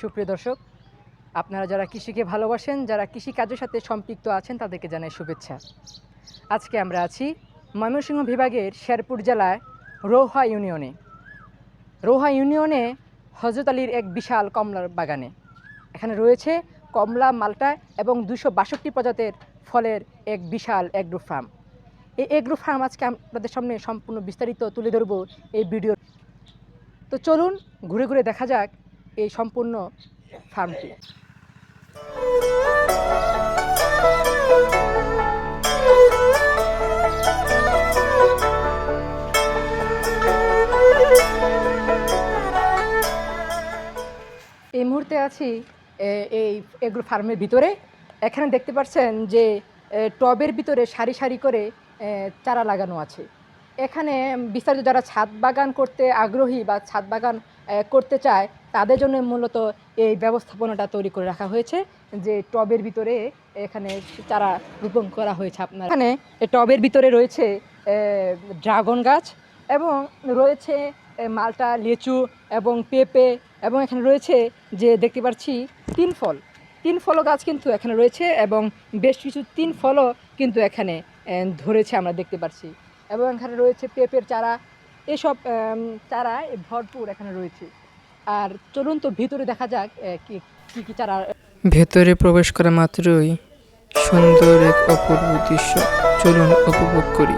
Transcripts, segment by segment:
সুপ্রিয় দর্শক, আপনারা যারা কৃষিকে ভালোবাসেন, যারা কৃষিকাজের সাথে সম্পৃক্ত আছেন, তাদেরকে জানাই শুভেচ্ছা। আজকে আমরা আছি ময়মনসিংহ বিভাগের শেরপুর জেলায় রৌহা ইউনিয়নে। রৌহা ইউনিয়নে হজরত আলীর এক বিশাল কমলার বাগানে। এখানে রয়েছে কমলা, মালটা এবং দুশো বাষট্টি প্রজাতির ফলের এক বিশাল এগ্রো ফার্ম। এই এগ্রো ফার্ম আজকে আপনাদের সামনে সম্পূর্ণ বিস্তারিত তুলে ধরব এই ভিডিও তো চলুন, ঘুরে ঘুরে দেখা যাক এই সম্পূর্ণ ফার্মটি। এই মুহূর্তে আছি এই এগ্রো ফার্মের ভিতরে। এখানে দেখতে পাচ্ছেন যে টবের ভিতরে সারি সারি করে চারা লাগানো আছে। এখানে বিস্তারিত যারা ছাদ বাগান করতে আগ্রহী বা ছাদ বাগান করতে চায়, তাদের জন্য মূলত এই ব্যবস্থাপনাটা তৈরি করে রাখা হয়েছে, যে টবের ভিতরে এখানে চারা রোপণ করা হয়েছে আপনার। এখানে টবের ভিতরে রয়েছে ড্রাগন গাছ এবং রয়েছে মালটা, লিচু এবং পেঁপে এবং এখানে রয়েছে যে দেখতে পাচ্ছি তিন ফল। তিন ফলও গাছ কিন্তু এখানে রয়েছে এবং বেশ কিছু তিন ফলও কিন্তু এখানে ধরেছে আমরা দেখতে পাচ্ছি এবং এখানে রয়েছে পেঁপের চারা। এসব চারা ভরপুর এখানে রয়েছে। আর চলুন তো ভিতরে দেখা যাক কি কি চারা ভেতরে প্রবেশ করা মাত্রই সুন্দর এক অপূর্ব দৃশ্য। চলুন উপভোগ করি।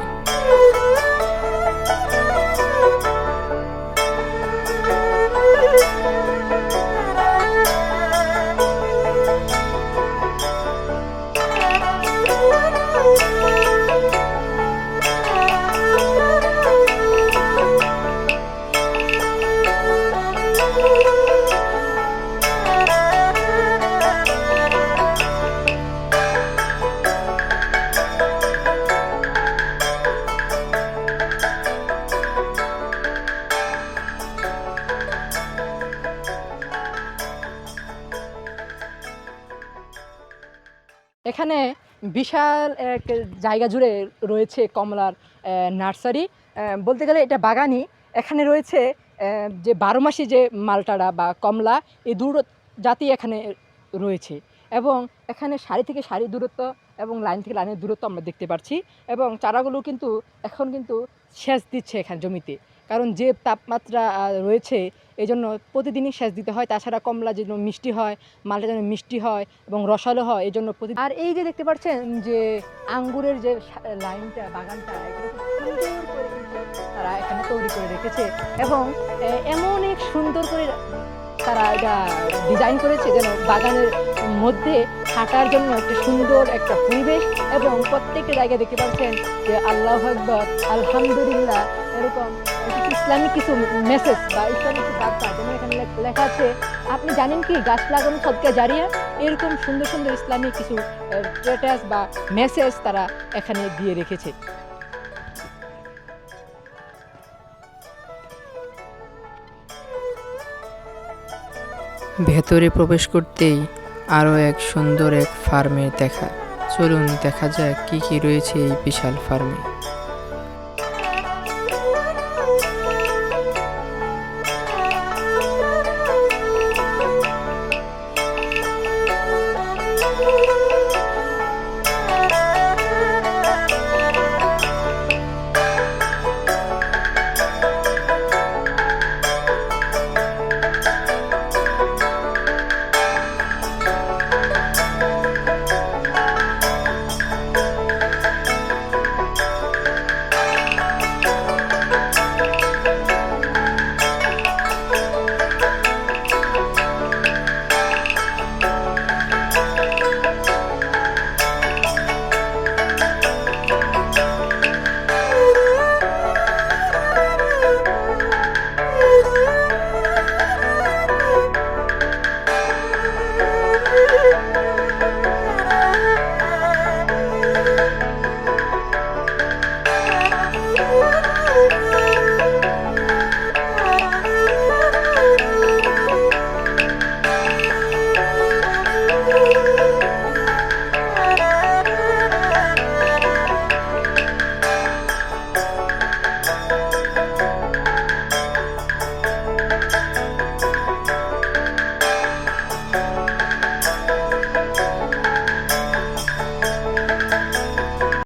এখানে বিশাল এক জায়গা জুড়ে রয়েছে কমলার নার্সারি। বলতে গেলে এটা বাগানই। এখানে রয়েছে যে বারো মাসি যে মালটারা বা কমলা, এই দূর জাতি এখানে রয়েছে। এবং এখানে সারি থেকে সারি দূরত্ব এবং লাইন থেকে লাইনের দূরত্ব আমরা দেখতে পাচ্ছি এবং চারাগুলো কিন্তু এখন কিন্তু সেচ দিচ্ছে এখানে জমিতে। কারণ যে তাপমাত্রা রয়েছে এই জন্য প্রতিদিনই সেচ দিতে হয়। তাছাড়া কমলা যেন মিষ্টি হয়, মালটা যেন মিষ্টি হয় এবং রসালো হয় এই জন্য প্রতি আর এই যে দেখতে পাচ্ছেন যে আঙ্গুরের যে লাইনটা, বাগানটা তারা এখানে তৈরি করে রেখেছে এবং এমন এক সুন্দর করে তারা এটা ডিজাইন করেছে যেন বাগানের মধ্যে হাঁটার জন্য একটা সুন্দর একটা পরিবেশ এবং প্রত্যেকটা জায়গায় দেখতে পাচ্ছেন যে আল্লাহ আকবর, আলহামদুলিল্লাহ, এরকম ইসলামিক কিছু মেসেজ বা ইসলামিক কিছু বার্তা যেমন এখানে লেখা আছে, আপনি জানেন কি গাছ লাগানো সদকা জারিয়া? এরকম সুন্দর সুন্দর ইসলামিক কিছু স্ট্যাটাস বা মেসেজ তারা এখানে দিয়ে রেখেছে। ভেতরে প্রবেশ করতেই আরও এক সুন্দর এক ফার্মে দেখা। চলুন দেখা যাক কি কি রয়েছে এই বিশাল ফার্মে।